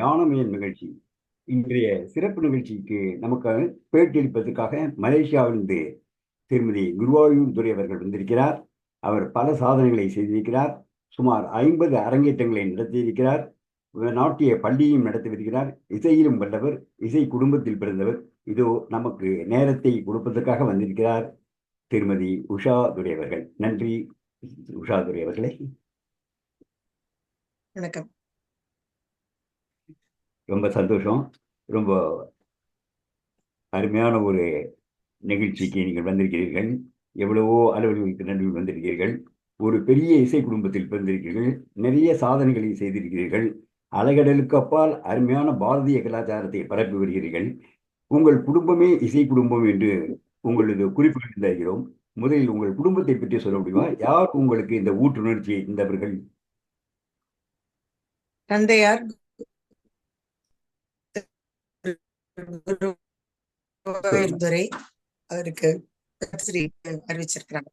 ஞானமயன் நிகழ்ச்சி? இன்றைய சிறப்பு நிகழ்ச்சிக்கு நமக்கு பேட்டியளிப்பதற்காக மலேசியாவிலிருந்து திருமதி குருவாயூர் துரை அவர்கள் வந்திருக்கிறார். அவர் பல சாதனைகளை செய்திருக்கிறார். சுமார் ஐம்பது அரங்கேற்றங்களை நடத்தியிருக்கிறார். நாட்டிய பள்ளியும் நடத்தி வருகிறார் இசையிலும் வல்லவர் இசை குடும்பத்தில் பிறந்தவர். இதோ நமக்கு நேரத்தை கொடுப்பதற்காக வந்திருக்கிறார் திருமதி உஷா துரை அவர்கள். நன்றி உஷா துரை அவர்களே. வணக்கம். ரொம்ப சந்தோஷம். ரொம்ப அருமையான ஒரு நிகழ்ச்சிக்கு நீங்கள் வந்திருக்கிறீர்கள். எவ்வளவோ அலுவலர்களுக்கு நன்றி வந்திருக்கிறீர்கள். ஒரு பெரிய இசை குடும்பத்தில் பிறந்திருக்கிறீர்கள். நிறைய சாதனைகளை செய்திருக்கிறீர்கள். அலைகடலுக்கு அப்பால் அருமையான பாரதிய கலாச்சாரத்தை பரப்பி வருகிறீர்கள். உங்கள் குடும்பமே இசை குடும்பம் என்று உங்களது குறிப்புகள் தருகிறோம். முதலில் உங்கள் குடும்பத்தை பற்றி சொல்ல முடியுமா? யார் உங்களுக்கு இந்த ஊட்டுணர்ச்சி இருந்தவர்கள் தந்தையார் துரை அவருக்கு அறிவிச்சிருக்கிறாங்க.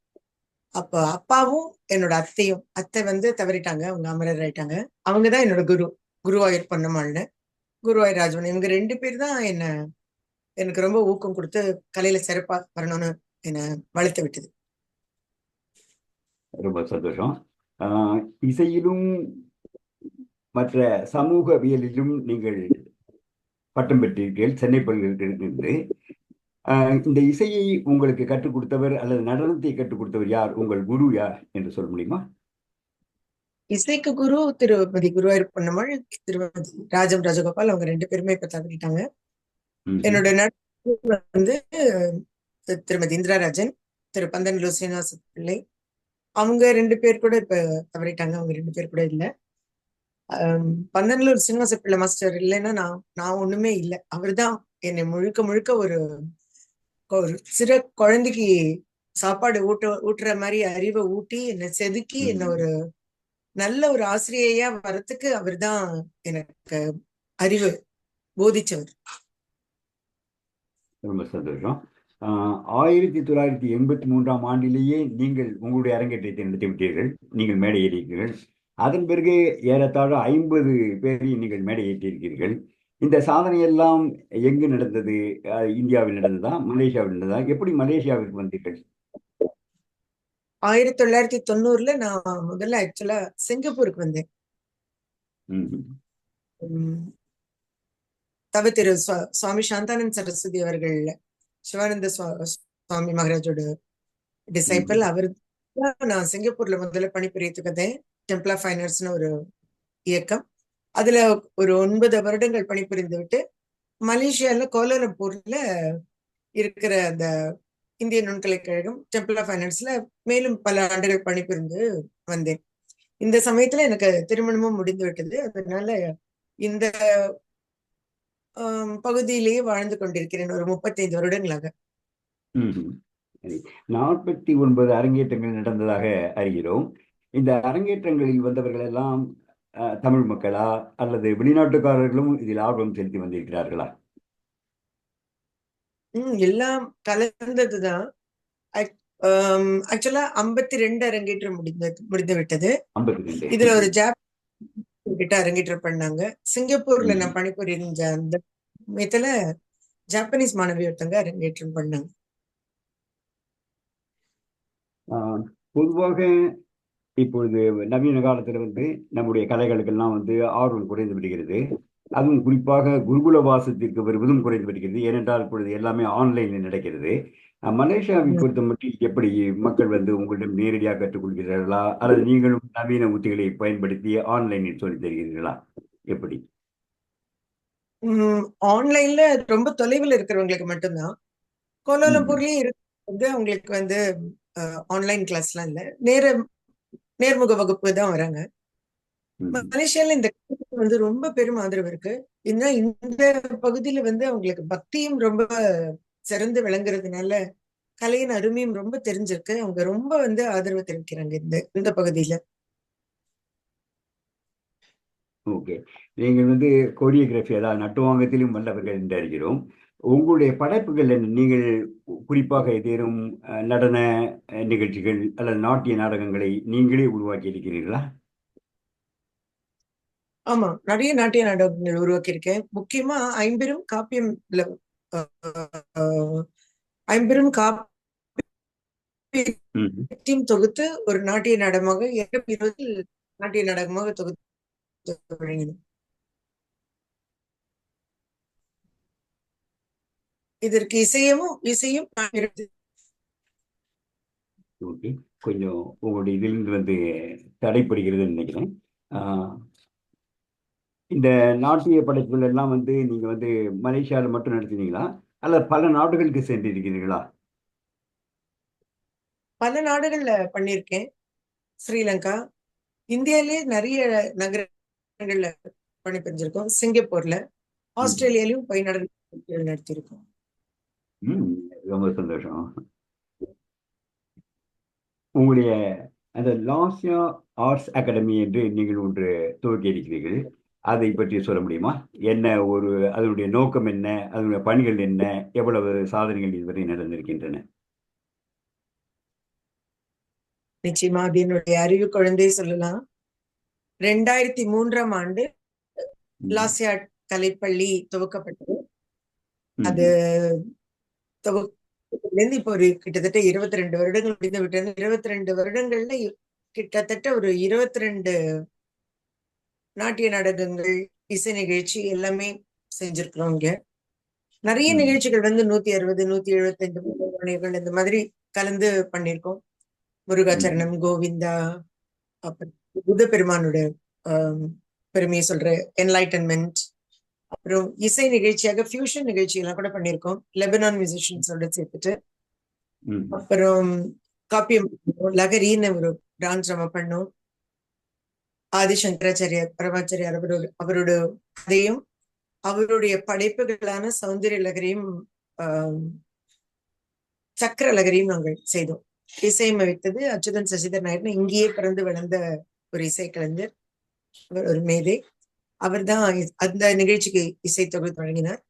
அப்ப அப்பாவும் என்னோட அத்தையும் அத்தை வந்து தவறிட்டாங்க அவங்க அமரர் ஆயிட்டாங்க. அவங்கதான் என்னோட குரு குருவாயூர் பொன்னம்மாள்னு. குருவாயூர் ராஜவன் இவங்க ரெண்டு பேர் தான் என்ன எனக்கு ரொம்ப ஊக்கம் கொடுத்து கலையில சிறப்பா வரணும்னு என்ன வளர்த்து விட்டது. ரொம்ப சந்தோஷம். இசையிலும் மற்ற சமூகவியலிலும் நீங்கள் பட்டம் பெற்றீர்கள் சென்னை பல்கலைக்கழகத்திலிருந்து. இந்த இசையை உங்களுக்கு கற்றுக் கொடுத்தவர் அல்லது நடனத்தை கற்றுக் கொடுத்தவர் யார்? உங்கள் குரு யார் என்று சொல்ல முடியுமா? இசைக்கு குரு திருமதி குருவாயூர் பொன்னம்மாள் திருமதி ராஜம் ராஜகோபால் அவங்க ரெண்டு பேருமே இப்ப தவறிட்டாங்க. என்னோட வந்து திருமதி இந்திராராஜன் திரு பந்தன் சீனிவாச பிள்ளை. அவங்க ரெண்டு பேர் கூட இப்ப தவறிட்டாங்க அவங்க ரெண்டு பேர் கூட இல்ல. பந்தனூர் சீனிவாச பிள்ளை மாஸ்டர் இல்லைன்னா நான் நான் ஒண்ணுமே இல்லை. அவர்தான் என்னை முழுக்க முழுக்க ஒரு ஒரு சிறு குழந்தைக்கு சாப்பாடு ஊட்ட ஊட்டுற மாதிரி அறிவை ஊட்டி என்னை செதுக்கி என்ன ஒரு நல்ல ஒரு ஆசிரியையா வரத்துக்கு அவர் தான் எனக்கு அறிவு போதிச்சவர். ரொம்ப சந்தோஷம். ஆயிரத்தி தொள்ளாயிரத்தி எண்பத்தி மூன்றாம் ஆண்டிலேயே நீங்கள் உங்களுடைய அரங்கேற்றத்தை நடத்தி விட்டீர்கள் நீங்கள் மேடை ஏறியிருக்கிறீர்கள். அதன் பிறகு ஏறத்தாழ ஐம்பது பேரை நீங்கள் மேடை ஏற்றிருக்கிறீர்கள் இந்த சாதனை எல்லாம் எங்கு நடந்தது? இந்தியாவில் நடந்ததா? மலேசியாவில் நடந்ததா? எப்படி மலேசியாவிற்கு வந்தீர்கள்? ஆயிரத்தி தொள்ளாயிரத்தி தொண்ணூறுல நான் முதல்ல ஆக்சுவலா சிங்கப்பூருக்கு வந்தேன். தவ திரு சுவாமி சாந்தானந்த் சரஸ்வதி அவர்கள் சிவானந்த சுவாமி மகாராஜோட டிசைபிள் அவர் நான் சிங்கப்பூர்ல முதல்ல பணிபுரியத்துக்கு வந்தேன். டெம்பிள் ஆஃப் ஃபைனர்ஸ்னு ஒரு இயக்கம். அதுல ஒரு ஒன்பது வருடங்கள் பணிபுரிந்து விட்டு மலேசியால கோலாலம்பூர்ல இருக்கிற அந்த இந்திய நுண்கலைக்கழகம் டெம்பிள் ஆஃப் ஃபைனான்ஸ்ல மேலும் பல ஆண்டுகள் பணிபுரிந்து வந்தேன். இந்த சமயத்துல எனக்கு திருமணமும் முடிந்து விட்டது. அதனால இந்த பகுதியிலேயே வாழ்ந்து கொண்டிருக்கிறேன் ஒரு முப்பத்தைந்து வருடங்களாக. நாற்பத்தி ஒன்பது அரங்கேற்றங்கள் நடந்ததாக அறிகிறோம். இந்த அரங்கேற்றங்களில் வந்தவர்கள் எல்லாம் தமிழ் மக்களா அல்லது வெளிநாட்டுக்காரர்களும் இதில் ஆர்வம் செலுத்தி வந்திருக்கிறார்களா? உம் எல்லாம் கலந்ததுதான். ஆக்சுவலா ஐம்பத்தி ரெண்டு அரங்கேற்றம் முடிந்த முடிந்து விட்டது இதுல ஒரு ஜாப் கிட்ட அரங்கேற்றம் பண்ணாங்க. சிங்கப்பூர்ல நான் பணிபுரிஞ்ச அந்த சமயத்துல ஜாப்பனீஸ் மாணவி ஒருத்தங்க அரங்கேற்றம் பண்ணாங்க. பொதுவாக இப்பொழுது நவீன காலத்துல வந்து நம்முடைய கலைகளுக்கெல்லாம் வந்து ஆர்வம் குறைந்து விடுகிறது. அதுவும் குறிப்பாக குருகுல வாசத்திற்கு வருவதும் குறைந்து வருகிறது ஏனென்றால் இப்பொழுது எல்லாமே ஆன்லைனில் நடக்கிறது. மலேசியாவை பொறுத்த மட்டும் எப்படி மக்கள் வந்து உங்களிடம் நேரடியாக கற்றுக்கொள்கிறார்களா? அல்லது நீங்களும் நவீன உத்திகளை பயன்படுத்தி ஆன்லைனில் சொல்லி தருகிறீர்களா? எப்படி? ஆன்லைன்ல ரொம்ப தொலைவில் இருக்கிறவங்களுக்கு மட்டும்தான். கோலாலம்பூர்லயும் இருக்கு. அவங்களுக்கு வந்து ஆன்லைன் கிளாஸ்லாம் இல்ல. நேர நேர்முக வகுப்பு தான் வராங்க. மலேசியால இந்த வந்து ரொம்ப பெரும் ஆதரவு இருக்கு. ஏன்னா இந்த பகுதியில வந்து அவங்களுக்கு பக்தியும் ரொம்ப சிறந்து விளங்குறதுனால கலையின் அருமையும் ரொம்ப தெரிஞ்சிருக்கு. அவங்க ரொம்ப வந்து ஆதரவு தெரிவிக்கிறாங்க இந்த இந்த பகுதியில. ஓகே. நீங்கள் வந்து கொரியோகிராஃபி அதாவது நட்டுவாங்கத்திலும் வல்லவர்கள் என்று அறிகிறோம். உங்களுடைய படைப்புகள் என்ன? நீங்கள் குறிப்பாக ஏதேனும் நடன நிகழ்ச்சிகள் அல்லது நாட்டிய நாடகங்களை நீங்களே உருவாக்கி இருக்கிறீர்களா? ஆமா. நிறைய நாட்டிய நாடகங்கள் உருவாக்கியிருக்கேன். முக்கியமா ஐம்பெரும் காப்பியம் ஐம்பெரும் காப்பியம் தொகுத்து ஒரு நாட்டிய நாடகமாக இரண்டு இருபதில் நாட்டிய நாடகமாக தொகுத்து இதற்கு இசையமும் இசையும் ஓகே. கொஞ்சம் உங்களுடைய இதிலிருந்து வந்து தடைப்படுகிறதுன்னு நினைக்கிறேன். இந்த நாட்டிய படைப்புகள் எல்லாம் வந்து நீங்க வந்து மலேசியாவில் மட்டும் நடத்தினீங்களா? அல்ல பல நாடுகளுக்கு சென்றிருக்கிறீர்களா பல நாடுகள்ல பண்ணியிருக்கேன். ஸ்ரீலங்கா இந்தியாலே நிறைய நகரங்கள்ல பணிபுரிஞ்சிருக்கோம். சிங்கப்பூர்ல ஆஸ்திரேலியாலையும் போய் நடத்தி நடத்தியிருக்கோம். ரொம்ப சந்தோஷம். உங்களுடைய அந்த லாஸ்யா ஆர்ட்ஸ் அகாடமி என்று நீங்கள் ஒன்று துவக்கி இருக்கிறீர்கள் அதை பற்றி சொல்ல முடியுமா? என்ன ஒரு அதனுடைய நோக்கம் என்ன? அதனுடைய பணிகள் என்ன? எவ்வளவு சாதனைகள் இதுவரை நடந்திருக்கின்றன? நிச்சயமா அது என்னுடைய அறிவு குழந்தை சொல்லலாம். ரெண்டாயிரத்தி மூன்றாம் ஆண்டு லாசியா கலைப்பள்ளி துவக்கப்பட்டது. அது துவக்கிலிருந்து இப்போ ஒரு கிட்டத்தட்ட இருபத்தி ரெண்டு வருடங்கள் முடிந்து விட்டது. இருபத்தி ரெண்டு வருடங்கள்ல கிட்டத்தட்ட ஒரு இருபத்தி ரெண்டு நாட்டிய நாடகங்கள் இசை நிகழ்ச்சி எல்லாமே செஞ்சிருக்கிறோம் இங்க. நிறைய நிகழ்ச்சிகள் வந்து நூத்தி அறுபது நூத்தி எழுபத்தி ஐந்து இந்த மாதிரி கலந்து பண்ணிருக்கோம் முருகாச்சரணம் கோவிந்தா அப்புறம் புத்த பெருமானோட பெருமையை சொல்ற என்லைட்டன்மெண்ட் அப்புறம் இசை நிகழ்ச்சியாக ஃபியூஷன் நிகழ்ச்சி எல்லாம் கூட பண்ணிருக்கோம் லெபனான் மியூசிஷியன்ஸோட சேர்த்துட்டு. அப்புறம் காப்பியம் லகரின்னு ஒரு டான்ஸ் நம்ம பண்ணோம். ஆதிசங்கராச்சாரியார் பரமாச்சாரியார் அவரோட அவரோட கதையும் அவருடைய படைப்புகளான சௌந்தரிய லகரியும் சக்கர லகரியும் நாங்கள் செய்தோம். இசையமைத்தது அச்சுதன் சசிதர் நாயர் இங்கேயே பிறந்து வளர்ந்த ஒரு இசை கலைஞர் ஒரு மேதை. அவர் தான் அந்த நிகழ்ச்சிக்கு இசை தொகுத்து வழங்கினார்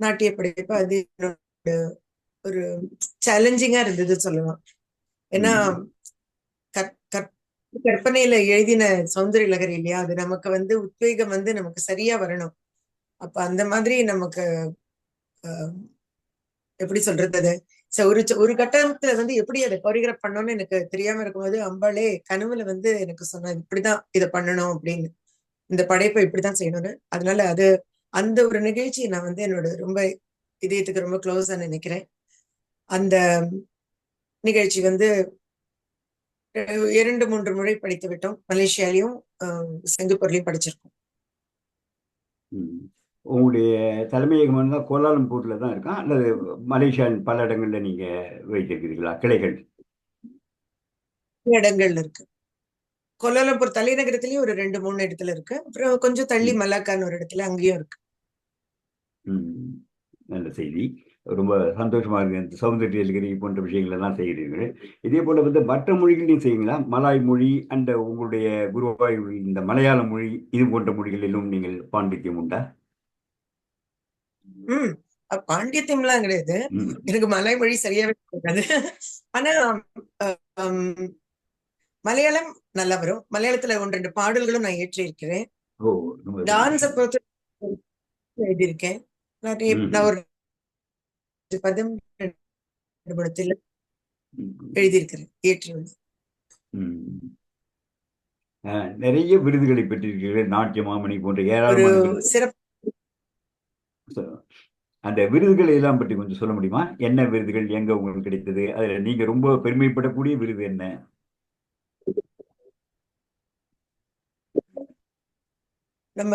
நாட்டிய படைப்பு அது ஒரு சேலஞ்சிங்கா இருந்தது சொல்லலாம். ஏன்னா கற்பனையில எழுதின சௌந்தரிய லகரி இல்லையா? அது நமக்கு வந்து உத்வேகம் வந்து நமக்கு சரியா வரணும். அப்ப அந்த மாதிரி நமக்கு எப்படி சொல்றது அது? ஒரு ஒரு கட்டத்துல வந்து எப்படி அதை கொரியோகிராஃப் பண்ணணும்னு எனக்கு தெரியாம இருக்கும்போது அம்பாளே கனவுல வந்து எனக்கு சொன்ன இப்படிதான் இதை பண்ணணும் அப்படின்னு. இந்த படைப்பை இப்படிதான் செய்யணும்னு. அதனால அது அந்த ஒரு நிகழ்ச்சி நான் வந்து என்னோட ரொம்ப இதயத்துக்கு ரொம்ப க்ளோஸா நினைக்கிறேன். அந்த நிகழ்ச்சி வந்து இரண்டு மூன்று முறை படித்து விட்டோம். மலேசியாலையும் சிங்கப்பூர்லயும் படிச்சிருக்கோம். உங்களுடைய தலைமையகம் வந்து கோலாலம்பூர்ல தான் இருக்கா? அல்லது மலேசியாவின் பல இடங்கள்ல நீங்க வைத்திருக்கிறீங்களா கிளைகள்? இடங்கள்ல இருக்கு. கோலாலம்பூர் தலைநகரத்திலயும் ஒரு ரெண்டு மூணு இடத்துல இருக்கு. அப்புறம் கொஞ்சம் தள்ளி மலாக்கான்னு ஒரு இடத்துல அங்கேயும் இருக்கு. நல்ல செய்தி. ரொம்ப சந்தோஷமா இருக்கு. இந்த சௌந்தரிய போன்ற விஷயங்கள் எல்லாம் செய்கிறீர்கள். இதே போல வந்து மற்ற மொழிகளையும் செய்யுங்களா மலாய் மொழி அண்ட் உங்களுடைய குருவாயூர் இந்த மலையாள மொழி இது போன்ற மொழிகளிலும் நீங்கள் பாண்டித்யம் உண்டா? உம் பாண்டியத்தியம்லாம் கிடையாது. எனக்கு மலாய் மொழி சரியாவே இருக்காது ஆனா மலையாளம் நல்லா வரும். மலையாளத்துல ஒன்று ரெண்டு பாடல்களும் நான் ஏற்றி இருக்கிறேன் டான்ஸ பொறுத்து எழுதியிருக்கேன். நான் ஒரு பதம் படத்தில் எழுதியிருக்கிறேன். ஏற்றியுள்ளேன். நிறைய விருதுகளை பெற்றிருக்கிறீர்கள். நாட்டிய மாமணி போன்ற ஏராளமான சிறப்பு. அந்த விருதுகளை எல்லாம் பற்றி கொஞ்சம் சொல்ல முடியுமா? என்ன விருதுகள் எங்க உங்களுக்கு கிடைத்தது? அதுல நீங்க ரொம்ப பெருமைப்படக்கூடிய விருது என்ன? நம்ம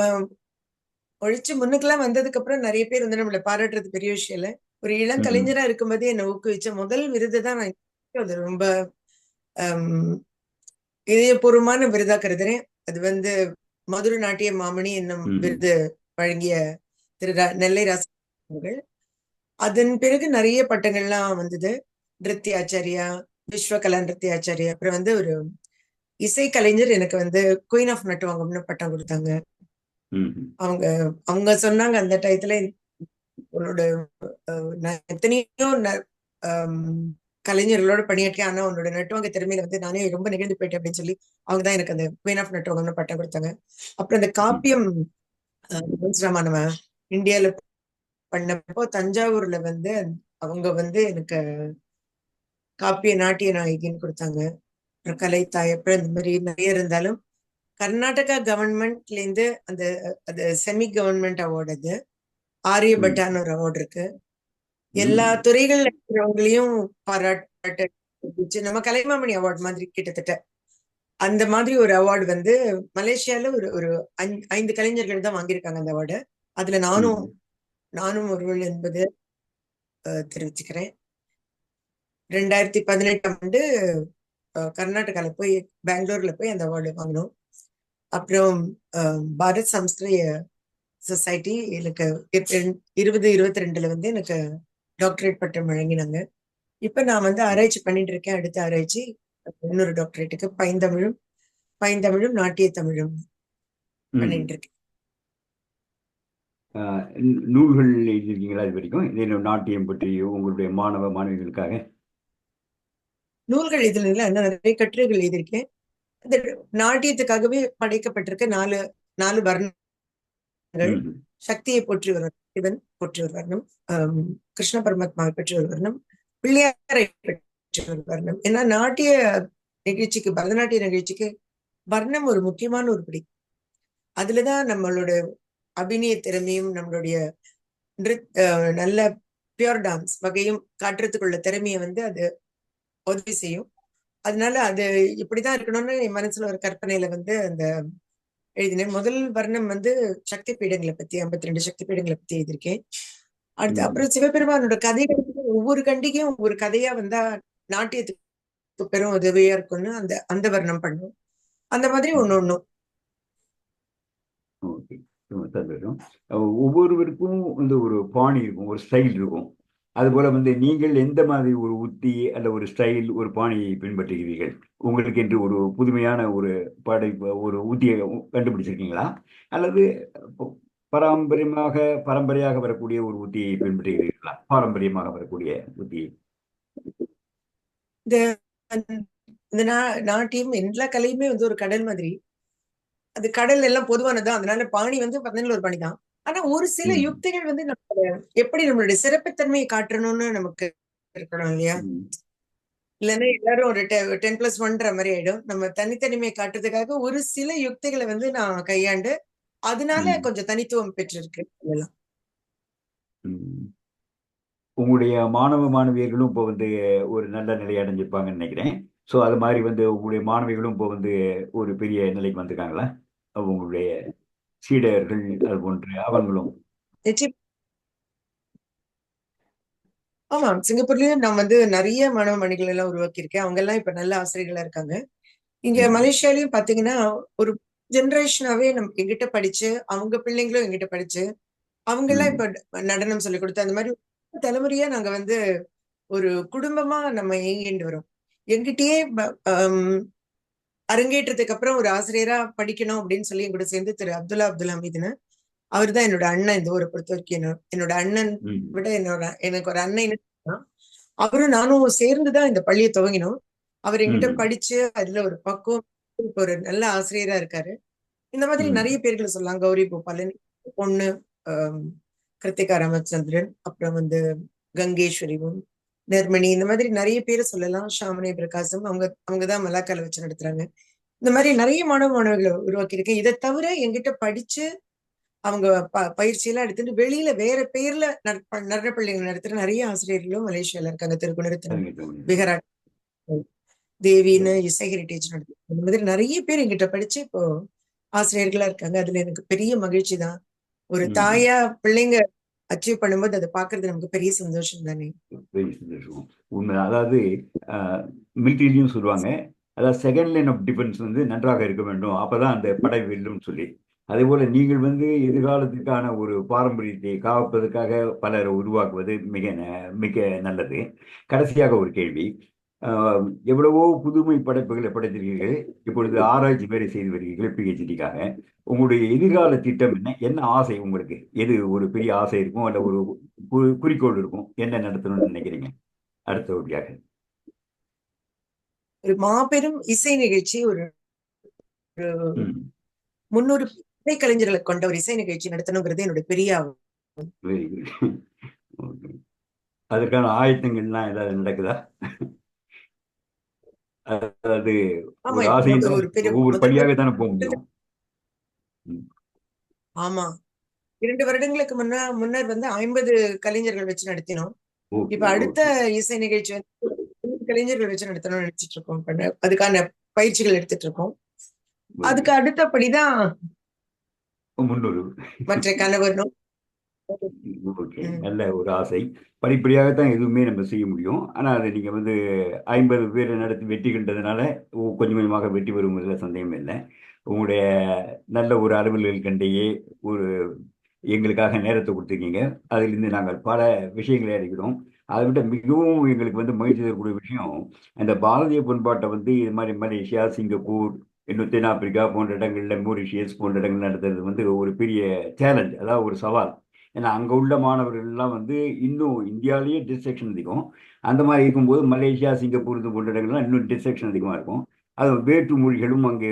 ஒழிச்சு முன்னுக்கெல்லாம் வந்ததுக்கு அப்புறம் நிறைய பேர் வந்து நம்மள பாராட்டுறது பெரிய விஷயம் இல்ல. ஒரு இளம் கலைஞரா இருக்கும்போதே என்னை ஊக்குவிச்ச முதல் விருது தான் நான் அது ரொம்ப இதயபூர்வமான விருதா கருதுறேன். அது வந்து மதுரை நாட்டிய மாமணி என்னும் விருது வழங்கிய திரு நெல்லை ராச அவர்கள். அதன் பிறகு நிறைய பட்டங்கள்லாம் வந்தது. நிருத்திய ஆச்சாரியா விஸ்வகலா நிருத்திய ஆச்சாரியா அப்புறம் வந்து ஒரு இசை கலைஞர் எனக்கு வந்து குயின் ஆஃப் நட்டுவாங்கம்னு பட்டம் கொடுத்தாங்க. அவங்க அவங்க சொன்னாங்க அந்த டயத்துல உன்னோட எத்தனையோ கலைஞர்களோட பணியாற்றி ஆனா உன்னோட நட்டுவாங்க திறமையில வந்து நானே ரொம்ப நிகழ்ந்து போயிட்டேன் அப்படின்னு சொல்லி அவங்க தான் எனக்கு அந்த குவீன் ஆஃப் நட்டுவாங்கன்னு பட்டம் கொடுத்தாங்க. அப்புறம் அந்த காப்பியம் நம்ம இந்தியால பண்ணப்போ தஞ்சாவூர்ல வந்து அவங்க வந்து எனக்கு காப்பிய நாட்டிய நாயகின்னு கொடுத்தாங்க. அப்புறம் கலை தாயப்பர் இந்த மாதிரி நிறைய இருந்தாலும் கர்நாடகா கவர்மெண்ட்ல இருந்து அந்த அந்த செமி கவர்மெண்ட் அவார்டு அது. ஆரியபட்டான்னு ஒரு அவார்டு இருக்கு. எல்லா துறைகள்ல இருக்கிறவங்களையும் பாராட்டு நம்ம கலைமாமணி அவார்டு மாதிரி கிட்டத்தட்ட. அந்த மாதிரி ஒரு அவார்டு வந்து மலேசியால ஒரு ஒரு ஐந்து கலைஞர்கள் தான் வாங்கியிருக்காங்க அந்த அவார்டு அதுல நானும் நானும் ஒருவள் என்பது தெரிவிச்சுக்கிறேன். ரெண்டாயிரத்தி பதினெட்டாம் ஆண்டு கர்நாடகால போய் பெங்களூர்ல போய் அந்த அவார்டு வாங்கினோம். அப்புறம் பாரத் சம்ஸ்கிருய சொசைட்டி எனக்கு இருபது இருபத்தி ரெண்டுல வந்து எனக்கு டாக்டரேட் பட்டம் வழங்கினாங்க. இப்ப நான் வந்து ஆராய்ச்சி பண்ணிட்டு இருக்கேன். அடுத்த ஆராய்ச்சி இன்னொரு டாக்டரேட்டுக்கு பைந்தமிழும் பைந்தமிழும் நாட்டிய தமிழும் பண்ணிட்டு இருக்கேன். நூல்கள் எழுதியிருக்கீங்களா இது வரைக்கும்? இது நாட்டியம் பற்றி உங்களுடைய மாணவ மாணவிகளுக்காக? நூல்கள் எழுதுனதுல நிறைய கட்டுரைகள் எழுதியிருக்கேன். இந்த நாட்டியத்துக்காகவே படைக்கப்பட்டிருக்க நாலு நாலு வர்ணங்கள். சக்தியை போற்றி ஒரு சிவன் போற்றி ஒரு வர்ணம் கிருஷ்ண பரமாத்மாவை பற்றி ஒரு வர்ணம் பிள்ளையாரை பற்றி ஒரு வர்ணம். ஏன்னா நாட்டிய நிகழ்ச்சிக்கு பரதநாட்டிய நிகழ்ச்சிக்கு வர்ணம் ஒரு முக்கியமான ஒரு படி. அதுலதான் நம்மளோட அபிநய திறமையும் நம்மளுடைய நல்ல பியூர் டான்ஸ் வகையும் காட்டுறதுக்குள்ள திறமையை வந்து அது உதவி செய்யும். அதனால அது இப்படிதான் இருக்கணும்னு என் மனசுல ஒரு கற்பனையில வந்து அந்த எழுதினேன். முதல் வர்ணம் வந்து சக்தி பீடங்களை பத்தி ஐம்பத்தி ரெண்டு சக்தி பீடங்களை பத்தி எழுதியிருக்கேன். அடுத்து அப்புறம் சிவபெருமானோட கதைகள் ஒவ்வொரு கண்டிகையும் ஒவ்வொரு கதையா வந்தா நாட்டியத்துக்கு பெரும் உதவியா இருக்கும்னு அந்த அந்த வர்ணம் பண்ணும். அந்த மாதிரி ஒண்ணு ஒண்ணும். ஒவ்வொருவருக்கும் வந்து ஒரு பாணி இருக்கும் ஒரு ஸ்டைல் இருக்கும். அதுபோல வந்து நீங்கள் எந்த மாதிரி ஒரு உத்தி அல்ல ஒரு ஸ்டைல் ஒரு பாணியை பின்பற்றுகிறீர்கள்? உங்களுக்கு என்று ஒரு புதுமையான ஒரு படை ஒரு உத்தியை கண்டுபிடிச்சிருக்கீங்களா? அல்லது பாரம்பரியமாக பரம்பரையாக வரக்கூடிய ஒரு உத்தியை பின்பற்றுகிறீர்களா? பாரம்பரியமாக வரக்கூடிய உத்தியை இந்த நாட்டியம் எல்லா கலையுமே வந்து ஒரு கடல் மாதிரி. அது கடல் எல்லாம் பொதுவானதான் அதனால பாணி வந்து பதினேழு ஒரு பாணி தான் ஆனா ஒரு சில யுக்திகள் வந்து நம்ம எப்படி நம்மளுடைய சிறப்புத்தன்மையை காட்டணும்னு நமக்கு இருக்கணும் இல்லையா? இல்லைன்னா எல்லாரும் ஒரு டென் பிளஸ் ஒன்ற மாதிரி ஆயிடும். நம்ம தனித்தனிமையை காட்டுறதுக்காக ஒரு சில யுக்திகளை வந்து நான் கையாண்டு அதனால கொஞ்சம் தனித்துவம் பெற்றிருக்கு இதெல்லாம் உங்களுடைய மாணவ மாணவியர்களும் இப்போ வந்து ஒரு நல்ல நிலை அடைஞ்சிருப்பாங்கன்னு நினைக்கிறேன். ஸோ அது மாதிரி வந்து உங்களுடைய மாணவிகளும் இப்போ வந்து ஒரு பெரிய நிலைக்கு வந்திருக்காங்களா? உங்களுடைய சீடர்கள் அது போன்று அவங்களும் ஆமா சிங்கப்பூர்லயும் நான் வந்து நிறைய மாணவ மணிகள் எல்லாம் உருவாக்கி இருக்கேன் அவங்க எல்லாம் இப்ப நல்ல ஆசிரியர்களா இருக்காங்க. இங்க மலேசியாலயும் பாத்தீங்கன்னா ஒரு ஜெனரேஷனாவே நம் எங்கிட்ட படிச்சு அவங்க பிள்ளைங்களும் எங்கிட்ட படிச்சு அவங்க எல்லாம் இப்ப நடனம் சொல்லி கொடுத்து அந்த மாதிரி தலைமுறையா நாங்க வந்து ஒரு குடும்பமா நம்ம இயங்கிட்டு வரோம். எங்கிட்டயே அரங்கேற்றத்துக்கு அப்புறம் ஒரு ஆசிரியரா படிக்கணும் அப்படின்னு சொல்லி என் கூட சேர்ந்து திரு அப்துல்லா அப்துல் ஹமீதுன்னு அவர் தான் என்னோட அண்ணன் இந்த ஊரை பொறுத்த வரைக்கும். என்னோட அண்ணன் விட என்னோட எனக்கு ஒரு அண்ணன் அவரும் நானும் சேர்ந்துதான் இந்த பள்ளியை துவங்கினோம். அவர் என்கிட்ட படிச்சு அதுல ஒரு பக்குவம் இப்ப ஒரு நல்ல ஆசிரியரா இருக்காரு. இந்த மாதிரி நிறைய பேர்களை சொல்லலாம். கௌரி கோபாலன் பொண்ணு கிருத்திகா ராமச்சந்திரன் அப்புறம் வந்து கங்கேஸ்வரிவும் நெர்மணி இந்த மாதிரி நிறைய பேரை சொல்லலாம். ஷாமனி பிரகாசம். அவங்க அவங்கதான் மலாக்கால வச்சு நடத்துறாங்க. இந்த மாதிரி நிறைய மாணவ மாணவர்களை உருவாக்கியிருக்கேன் இதை தவிர என்கிட்ட படிச்சு அவங்க ப பயிற்சியெல்லாம் எடுத்துட்டு வெளியில வேற பேர்ல நடனப்பள்ளிகள் நடத்துற நிறைய ஆசிரியர்களும் மலேசியால இருக்காங்க. திருக்குணரத்தினம் பிகரா தேவின்னு இசை ஹெரிட்டேஜ் நடத்து இந்த மாதிரி நிறைய பேர் எங்கிட்ட படிச்சு இப்போ ஆசிரியர்களா இருக்காங்க. அதுல எனக்கு பெரிய மகிழ்ச்சி தான். ஒரு தாயா பிள்ளைங்க அச்சீவ் பண்ணும்போது அதை பாக்குறது நமக்கு பெரிய சந்தோஷம் தானே? பெரிய சந்தோஷம். உண்மை. அதாவது மிலிட்டரிலையும் சொல்லுவாங்க. அதாவது செகண்ட் லைன் ஆஃப் டிஃபென்ஸ் வந்து நன்றாக இருக்க வேண்டும். அப்பதான் அந்த படை வெல்லும் சொல்லி. அதே போல நீங்கள் வந்து எதிர்காலத்துக்கான ஒரு பாரம்பரியத்தை காப்பதற்காக பலரை உருவாக்குவது மிக மிக நல்லது. கடைசியாக ஒரு கேள்வி. எவ்வளவோ புதுமை படைப்புகளை படைத்திருக்கீர்கள். இப்பொழுது ஆராய்ச்சி வேலை செய்து வருகிறீர்கள் பிஹெச்டிக்காக உங்களுடைய எதிர்கால திட்டம் என்ன? என்ன ஆசை உங்களுக்கு? எது ஒரு பெரிய ஆசை இருக்கும் அல்ல ஒரு குறிக்கோள் இருக்கும்? என்ன நடத்தணும்னு நினைக்கிறீங்க? அடுத்தபடியாக ஒரு மாபெரும் இசை நிகழ்ச்சி ஒரு முன்னூறு இசைக்கலைஞர்களை கொண்ட ஒரு இசை நிகழ்ச்சி நடத்தணுங்கிறது என்னுடைய பெரிய அதற்கான ஆயத்தங்கள்லாம் ஏதாவது நடக்குதா? அதாவது ஒரு இப்போ ஆசை ஒரு ஒரு பெரிய ஒவ்வொரு படியாக தானே போக முடியும். ஆமா. இரண்டு வருடங்களுக்கு முன்ன முன்னர் வந்து ஐம்பது கலைஞர்கள் வச்சு நடத்தினோம். இப்ப அடுத்த இசை நிகழ்ச்சி வந்து கலைஞர்கள் வச்சு நடத்தணும்னு நினைச்சிட்டு இருக்கோம். அதுக்கான பயிற்சிகள் எடுத்துட்டு இருக்கோம். அதுக்கு அடுத்தபடிதான் மற்ற கணவர் நோ- ஓகே. நல்ல ஒரு ஆசை. படிப்படியாகத்தான் எதுவுமே நம்ம செய்ய முடியும். ஆனால் அதை நீங்கள் வந்து ஐம்பது பேர் நடத்தி வெற்றி கண்டதுனால கொஞ்சம் கொஞ்சமாக வெற்றி வருவதில் சந்தேகம் இல்லை. உங்களுடைய நல்ல ஒரு அலுவல்கள் கண்டையே ஒரு எங்களுக்காக நேரத்தை கொடுத்துருக்கீங்க. அதிலிருந்து நாங்கள் பல விஷயங்களை அறிகிறோம். அதை விட மிகவும் எங்களுக்கு வந்து மகிழ்ச்சி தரக்கூடிய விஷயம் அந்த பாரதிய பண்பாட்டை வந்து இது மாதிரி மலேசியா சிங்கப்பூர் இன்னும் தென்னாப்பிரிக்கா போன்ற இடங்களில் மொரிஷியஸ் போன்ற இடங்கள் நடத்துறது வந்து ஒரு பெரிய சேலஞ்ச் அதாவது ஒரு சவால். ஏன்னா அங்கே உள்ள மாணவர்கள்லாம் வந்து இன்னும் இந்தியாவிலேயே டிஸ்ட்ரக்ஷன் அதிகம். அந்த மாதிரி இருக்கும்போது மலேசியா சிங்கப்பூர் இது போன்ற இடங்கள்லாம் இன்னும் டிஸ்ட்ரக்ஷன் அதிகமாக இருக்கும். அது வேற்று மொழிகளும் அங்கே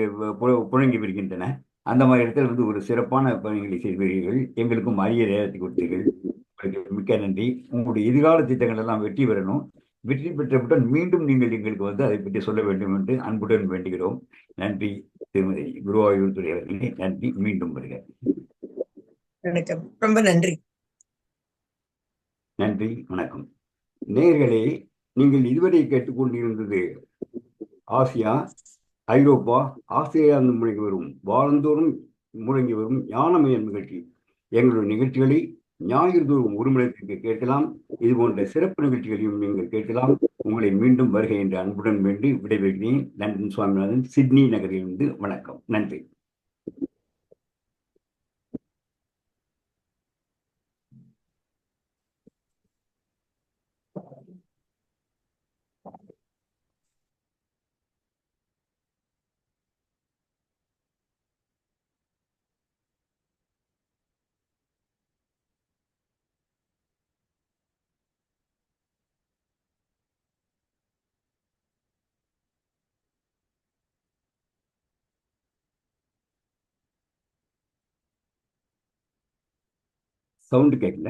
புழங்கி வருகின்றன. அந்த மாதிரி இடத்துல வந்து ஒரு சிறப்பான பணிகளை செய்வீர்கள் எங்களுக்கும் அரிய நேரத்தை கொடுத்தீர்கள். உங்களுக்கு மிக்க நன்றி. உங்களுடைய எதிர்கால திட்டங்கள் எல்லாம் வெற்றி பெறணும். வெற்றி பெற்றவுடன் மீண்டும் நீங்கள் எங்களுக்கு வந்து அதை பற்றி சொல்ல வேண்டும் என்று அன்புடன் வேண்டுகிறோம். நன்றி திருமதி குருவாயூர் துறை அவர்களே. நன்றி. மீண்டும் வருகிறேன் வணக்கம். ரொம்ப நன்றி. நன்றி. வணக்கம். நேர்களே நீங்கள் இதுவரை கேட்டுக்கொண்டிருந்தது ஆசியா ஐரோப்பா ஆஸ்திரேலியா முழங்கி வரும் வாரந்தோறும் முழங்கி வரும் ஞானமயம் நிகழ்ச்சி. எங்களுடைய நிகழ்ச்சிகளை ஞாயிறு தோறும் ஒரு மணிக்கு கேட்கலாம். இது போன்ற சிறப்பு நிகழ்ச்சிகளையும் நீங்கள் கேட்கலாம். உங்களை மீண்டும் வருகை என்று அன்புடன் வேண்டி விடைபெறுகிறேன். லண்டன் சுவாமிநாதன். சிட்னி நகரிலிருந்து வணக்கம். நன்றி. சவுண்டு கேட்கல.